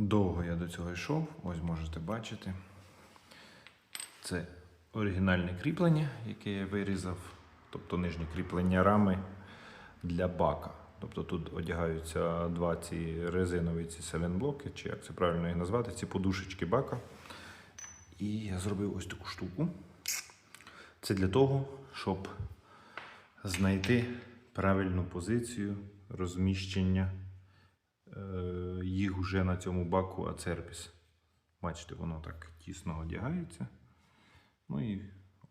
Довго я до цього йшов, ось можете бачити. Це оригінальне кріплення, яке я вирізав, тобто нижнє кріплення рами для бака. Тобто тут одягаються два ці резинові ці селенблоки, чи як це правильно їх назвати, ці подушечки бака. І я зробив ось таку штуку. Це для того, щоб знайти правильну позицію розміщення їх вже на цьому баку Ацербіс. Бачите, воно так тісно одягається. Ну і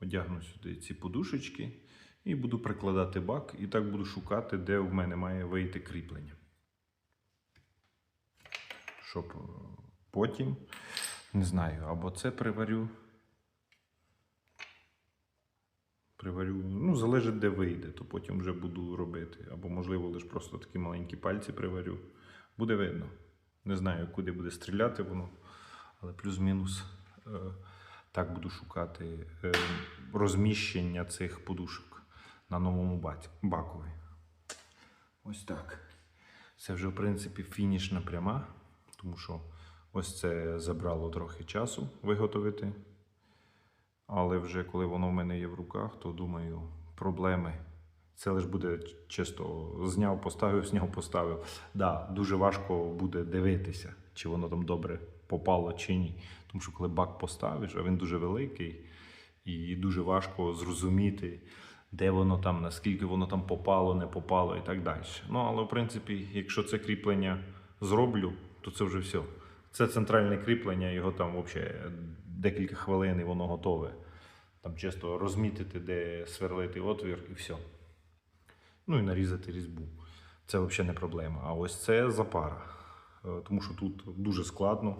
одягну сюди ці подушечки і буду прикладати бак, і так буду шукати, де в мене має вийти кріплення. Щоб е, потім, не знаю, або це приварю. Приварю, ну, залежить, де вийде, то потім вже буду робити. Або, можливо, лише просто такі маленькі пальці приварю. Буде видно. Не знаю, куди буде стріляти воно, але плюс-мінус е, так буду шукати е, розміщення цих подушок на новому бакові. Ось так. Це вже, в принципі, фінішна пряма, тому що ось це забрало трохи часу виготовити. Але вже коли воно в мене є в руках, то думаю, проблеми. Це лише буде чисто зняв, поставив, зняв, поставив. Да, дуже важко буде дивитися, чи воно там добре попало чи ні. Тому що коли бак поставиш, а він дуже великий, і дуже важко зрозуміти, де воно там, наскільки воно там попало, не попало і так далі. Ну, але в принципі, якщо це кріплення зроблю, то це вже все. Це центральне кріплення, його там взагалі декілька хвилин і воно готове. Там чисто розмітити, де сверлити отвір і все. Ну і нарізати різьбу. Це взагалі не проблема. А ось це запара. Е, Тому що тут дуже складно.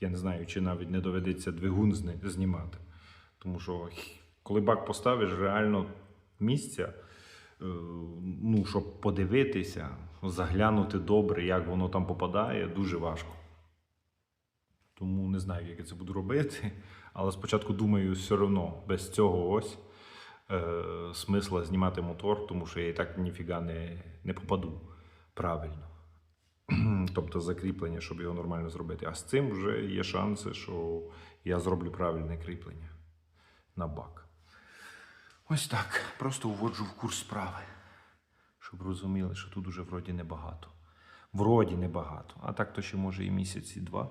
Я не знаю, чи навіть не доведеться двигун знімати. Тому що коли бак поставиш, реально місця, е, ну, щоб подивитися, заглянути добре, як воно там попадає, дуже важко. Тому не знаю, як я це буду робити. Але спочатку думаю, все одно без цього ось е, смисла знімати мотор, тому що я і так ніфіга не, не попаду правильно. тобто закріплення, щоб його нормально зробити. А з цим вже є шанси, що я зроблю правильне кріплення на бак. Ось так. Просто вводжу в курс справи, щоб розуміли, що тут уже вроді небагато. Вроді небагато. А так то ще може і місяці два.